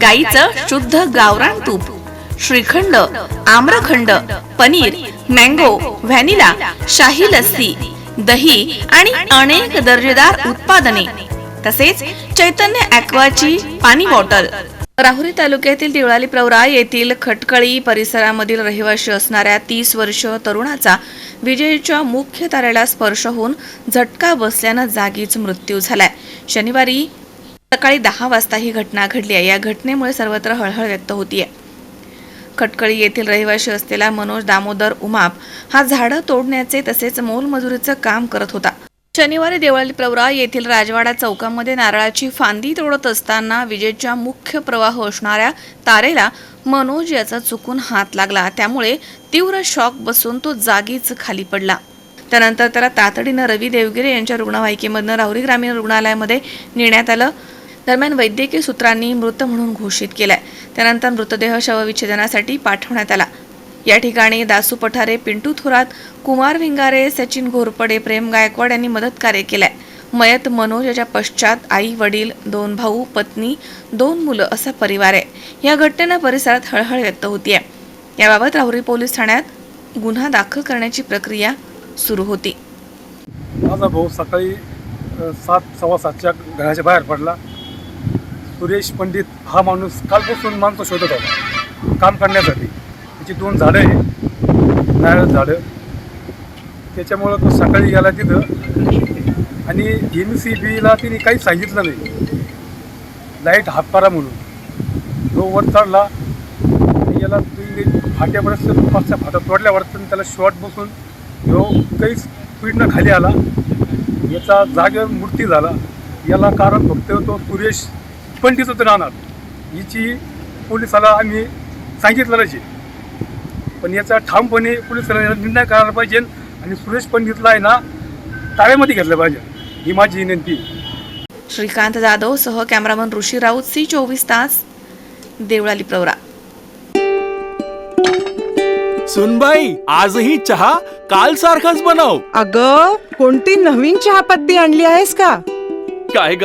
गाईचं शुद्ध गावरान तूप श्रीखंड आम्रखंड पनीर मँगो व्हॅनिला शाही लस्सी दही आणि अनेक दर्जेदार उत्पादने. तसेच चैतन्य ॲक्वाची पाणी बॉटल. राहुरी तालुक्यातील देवळाली प्रवरा येथील खटकळी परिसरामधील रहिवाशी असणाऱ्या तीस वर्ष तरुणाचा विजेच्या मुख्य तारेला स्पर्श होऊन झटका बसल्यानं जागीच मृत्यू झालाय. शनिवारी सकाळी दहा वाजता ही घटना घडली आहे. या घटनेमुळे सर्वत्र हळहळ व्यक्त होतीये. खटकळी येथील रहिवाशी असलेला मनोज दामोदर उमाप हा झाडं तोडण्याचे तसेच मोलमजुरीचं काम करत होता. शनिवारी देवळाली प्रवरा येथील राजवाडा चौकामध्ये नारळाची फांदी तोडत असताना विजेच्या मुख्य प्रवाह असणाऱ्या तारेला मनोज याचा चुकून हात लागला. त्यामुळे तीव्र शॉक बसून तो जागीच खाली पडला. त्यानंतर त्याला तातडीनं रवी देवगिरे यांच्या रुग्णवाहिकेमधनं राहुरी ग्रामीण रुग्णालयामध्ये नेण्यात आलं. दरम्यान वैद्यकीय सूत्रांनी मृत म्हणून घोषित केलाय. त्यानंतर मृतदेह शवविच्छेदनासाठी पाठवण्यात आला. या ठिकाणी दासू पठारे पिंटू थोरात कुमार विंगारे सचिन घोरपडे प्रेम गायकवाड यांनी मदत कार्य केलंय. मयत मनोज याच्या पश्चात आई वडील दोन भाऊ पत्नी दोन मुलं असा परिवार आहे. या घटनेनं परिसरात हळहळ व्यक्त होतीये. याबाबत राहुरी पोलीस ठाण्यात गुन्हा दाखल करण्याची प्रक्रिया सुरू होती. माझा भाऊ सकाळी सात सव्वा सातच्या घराच्या बाहेर पडला. सुरेश पंडित हा माणूस कालपासून माणसं शोधत होता. काम करण्यासाठी. त्याची दोन झाडं आहे नारळ झाडं. त्याच्यामुळं तो सकाळी गेला तिथं. आणि एम सी बीला तिने काहीच सांगितलं नाही. लाइट हातपारा म्हणून. तो वर चढला आणि याला तुम्ही फाट्यापर्यंत पाचच्या फाटा तोडल्यावर त्याला शॉर्ट बसून तो काही स्पीडनं खाली आला. याचा जागेवर मृत्यू झाला. याला कारण फक्त तो सुरेश पंडितच राहणार. हिची पोलिसाला आम्ही सांगितलेलंच आहे. पण याचा ठामपणे पोलिसाला निर्णय करायला पाहिजे आणि सुरेश पंडितला आहे ना ताब्यामध्ये घेतलं पाहिजे. ही माझी विनंती. श्रीकांत जाधव सह कॅमेरामन ऋषी राऊत सी चोवीस तास देवळाली प्रवरा. सुनबाई आजही चहा काल सारखाच बनव. अग कोणती नवीन चहापत्ती आणली आहेस का? काय ग?